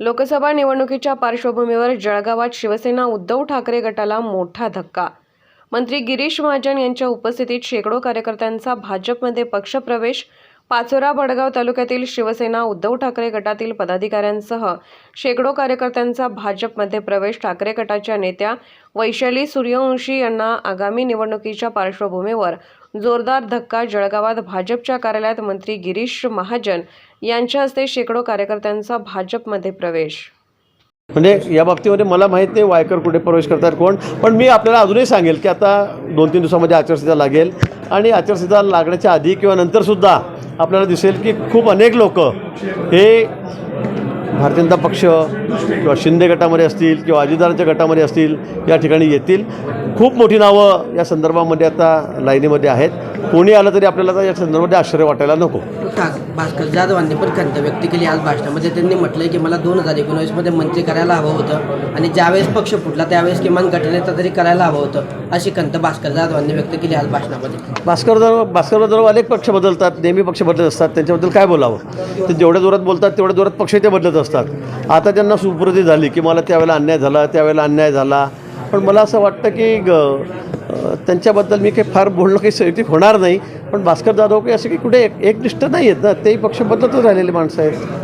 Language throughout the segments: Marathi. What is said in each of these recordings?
लोकसभा निवडणुकीच्या पार्श्वभूमीवर जळगावात शिवसेना उद्धव ठाकरे गटाला मोठा धक्का. मंत्री गिरीश महाजन यांच्या उपस्थितीत शेकडो कार्यकर्त्यांचा भाजपमध्ये पक्षप्रवेश पाचोरा बडगाव तालुक्यातील शिवसेना उद्धव ठाकरे गटातील पदाधिकाऱ्यांसह शेकडो कार्यकर्त्यांचा भाजपमध्ये प्रवेश. ठाकरे गटाच्या नेत्या वैशाली सूर्यवंशी यांना आगामी निवडणुकीच्या पार्श्वभूमीवर जोरदार धक्का. जळगावात भाजपच्या कार्यालयात मंत्री गिरीश महाजन यांच्या हस्ते शेकडो कार्यकर्त्यांचा भाजपमध्ये प्रवेश. म्हणजे या बाबतीमध्ये मला माहीत नाही वायकर कुठे प्रवेश करतात कोण. पण मी आपल्याला अजूनही सांगेल की आता दोन तीन दिवसामध्ये आचारसंहिता लागेल. आणि आचारसंहिता लागण्याच्या आधी किंवा नंतरसुद्धा आपल्याला दिसेल की खूप अनेक लोक हे भारतीय जनता पक्ष किंवा शिंदे गटामध्ये असतील किंवा अजितदारांच्या गटामध्ये असतील या ठिकाणी येतील. खूप मोठी नावं या संदर्भामध्ये आता लाईनीमध्ये आहेत. कोणी आलं तरी आपल्याला या संदर्भामध्ये आश्चर्य वाटायला नको. भास्कर जाधवांनी पण खंत व्यक्त केली आज भाषणामध्ये. त्यांनी म्हटलंय की मला दोन हजार एकोणीसमध्ये मंत्री करायला हवं होतं आणि ज्यावेळेस पक्ष फुटला त्यावेळेस किमान गटनेता तरी करायला हवं होतं अशी खंत भास्कर जाधवांनी व्यक्त केली आज भाषणामध्ये. भास्कर जाधव भास्कर जाधव अनेक पक्ष बदलतात नेहमी पक्ष बदलत असतात त्यांच्याबद्दल काय बोलावं? ते जेवढ्या जोरात बोलतात तेवढ्या जोरात पक्ष ते बदलत असतात. आता त्यांना सुप्रती झाली की मला त्यावेळेला अन्याय झाला त्यावेळेला अन्याय झाला. पण मला असं वाटतं की त्यांच्याबद्दल मी काही फार बोलणं काही सैतिक होणार नाही पण भास्कर जाधव काही असे की कुठे एक एकनिष्ठ नाही आहेत ना तेही पक्ष बदलतच राहिलेले माणसं आहेत.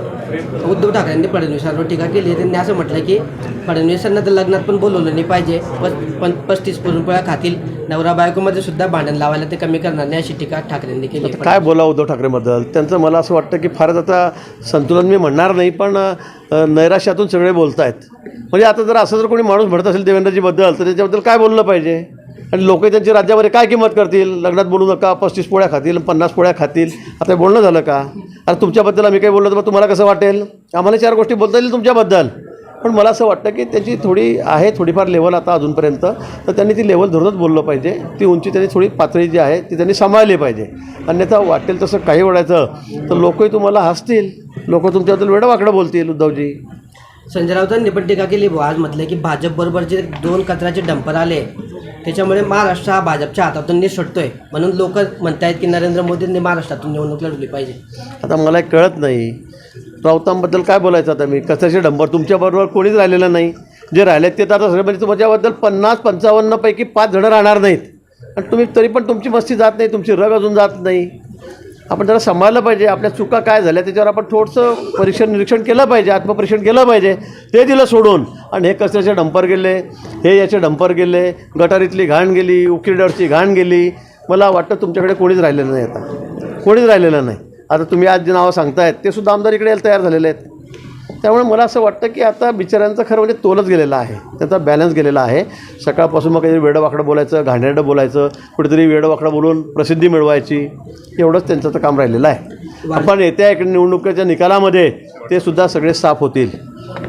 उद्धव ठाकरेंनी फडणवीसांवर टीका केली त्यांनी असं म्हटलं की फडणवीसांना तर लग्नात पण बोलवलं नाही पाहिजे पण पस्तीस पुरणपोळ्या खातील नवरा बायकोमध्ये सुद्धा भांडण लावायला ते कमी करणार नाही अशी टीका ठाकरेंनी केली काय बोला उद्धव ठाकरेबद्दल? त्यांचं मला असं वाटतं की फारच आता संतुलन मी म्हणणार नाही पण नैराश्यातून सगळे बोलत आहेत म्हणजे आता जर असं जर कोणी माणूस म्हणत असेल देवेंद्रजीबद्दल तर त्याच्याबद्दल काय बोललं पाहिजे? आणि लोक त्यांची राज्यामध्ये काय किंमत करतील? लग्नात बोलू नका पस्तीस पोळ्या खातील पन्नास पोळ्या खातील. आता हे बोलणं झालं का? अरे तुमच्याबद्दल आम्ही काही बोललो तर मग तुम्हाला कसं वाटेल? आम्हाला चार गोष्टी बोलता येईल तुमच्याबद्दल. पण मला असं वाटतं की त्याची थोडी आहे थोडीफार लेवल आता अजूनपर्यंत. तर त्यांनी ती लेवल धरूनच बोललं पाहिजे. ती उंची त्यांनी थोडी पातळी जी आहे ती त्यांनी सांभाळली पाहिजे. अन्यथा वाटेल तसं काही ओढायचं. तर लोकही तुम्हाला हसतील. लोक तुमच्याबद्दल वेडं वाकडं बोलतील उद्धवजी. संजय राऊतांनी पण टीका केली आज म्हटलं की भाजपबरोबर जे दोन कचऱ्याचे डंपर आले. त्याच्यामुळे महाराष्ट्र हा भाजपच्या हातातून निसटतोय म्हणून लोक म्हणतायत की नरेंद्र मोदींनी महाराष्ट्रातून निवडणूक लढवली पाहिजे. आता मला एक कळत नाही. राऊतांबद्दल काय बोलायचं आता मी? कशाचे डंबर? तुमच्याबरोबर कोणीच राहिलेलं नाही. जे राहिलेत ते तर आता सगळे म्हणजे तुमच्याबद्दल पन्नास पंचावन्नपैकी पाच जणं राहणार नाहीत. आणि तुम्ही तरी पण तुमची मस्ती जात नाही तुमची रग अजून जात नाही. आपण जरा सांभाळलं पाहिजे. आपल्या चुका काय झाल्या त्याच्यावर आपण थोडंसं परीक्षण निरीक्षण केलं पाहिजे आत्मपरीक्षण केलं पाहिजे. ते दिलं सोडून. आणि हे कचऱ्याचे डंपर गेले हे याचे डंपर गेले गटारीतली घाण गेली उकिरड्यावरची घाण गेली. मला वाटतं तुमच्याकडे कोणीच राहिलेलं नाही आता. कोणीच राहिलेलं नाही. आता तुम्ही आज जे नावं सांगतायत ते सुद्धा आमदार इकडे यायला तयार झालेले आहेत. त्यामुळे मला असं वाटतं की आता बिचाऱ्यांचं खरं म्हणजे तोलच गेलेला आहे. त्याचा बॅलन्स गेलेला आहे. सकाळपासून मग काहीतरी वेडं बोलायचं घाणेरडं बोलायचं कुठेतरी वेडं बोलून प्रसिद्धी मिळवायची. एवढंच त्यांचं तर काम राहिलेलं आहे. आपण येत्या एक निवडणुकीच्या निकालामध्ये ते सुद्धा सगळे साफ होतील.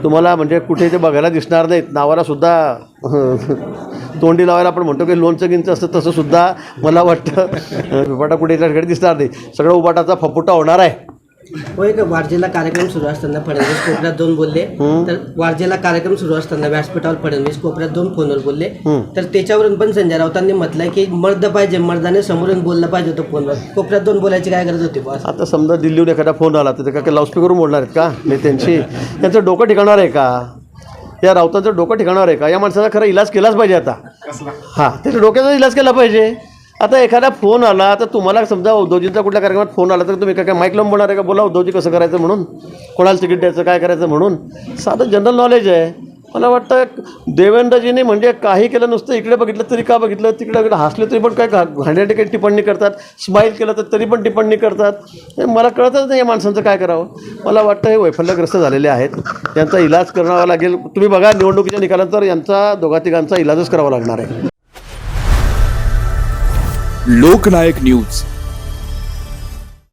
तुम्हाला म्हणजे कुठे ते बघायला दिसणार नाहीत. नावाला सुद्धा तोंडी लावायला आपण म्हणतो की लोणचं गिंचं असतं तसं सुद्धा मला वाटतं उबाटा कुठे त्या ठिकाणी दिसणार नाही. सगळं उबाटाचा फपुटा होणार आहे. होय का वारजेला कार्यक्रम सुरू असताना फडणवीस कोपऱ्यात दोन बोलले. तर वारजेला कार्यक्रम सुरू असताना व्यासपीठावर फडणवीस कोपऱ्यात दोन फोनवर बोलले. तर त्याच्यावरून पण संजय राऊतांनी म्हटलंय की मर्द पाहिजे मर्दाने समोरून बोललं पाहिजे होतं फोनवर. कोपऱ्यात दोन बोलायची काय गरज होती बॉस आता समजा दिल्लीहून एखादा फोन आला तर ते काय लाऊडस्पीकरवरून बोलणार आहेत का? नेत्यांशी त्यांचं डोकं ठिकाणार आहे का? या राऊतांचं डोकं ठिकाणार आहे का? या माणसाचा खरं इलाज केलाच पाहिजे आता. हां त्याच्या डोक्याचा इलाज केला पाहिजे. आता एखादा फोन आला तर तुम्हाला समजा उद्धवजींचा कुठल्या कार्यक्रमात फोन आला तर तुम्ही काय काय माईक लावून बोलणार आहे का? बोला उद्धवजी कसं करायचं म्हणून? कोणाला तिकीट द्यायचं काय करायचं म्हणून? साधं जनरल नॉलेज आहे. मला वाटतं देवेंद्रजीने म्हणजे काही केलं नुसतं इकडे बघितलं तरी का बघितलं तिकडे इकडे हसले तरी पण काय घाण्याटे काही टिप्पणी करतात स्माईल केलं तर तरी पण टिप्पणी करतात. मला कळतच नाही या माणसांचं काय करावं. मला वाटतं हे वैफल्यग्रस्त झालेले आहेत. यांचा इलाज करावा लागेल. तुम्ही बघा निवडणुकीच्या निकालानंतर यांचा दोघा तिघांचा इलाजच करावा लागणार आहे. लोकनायक न्यूज.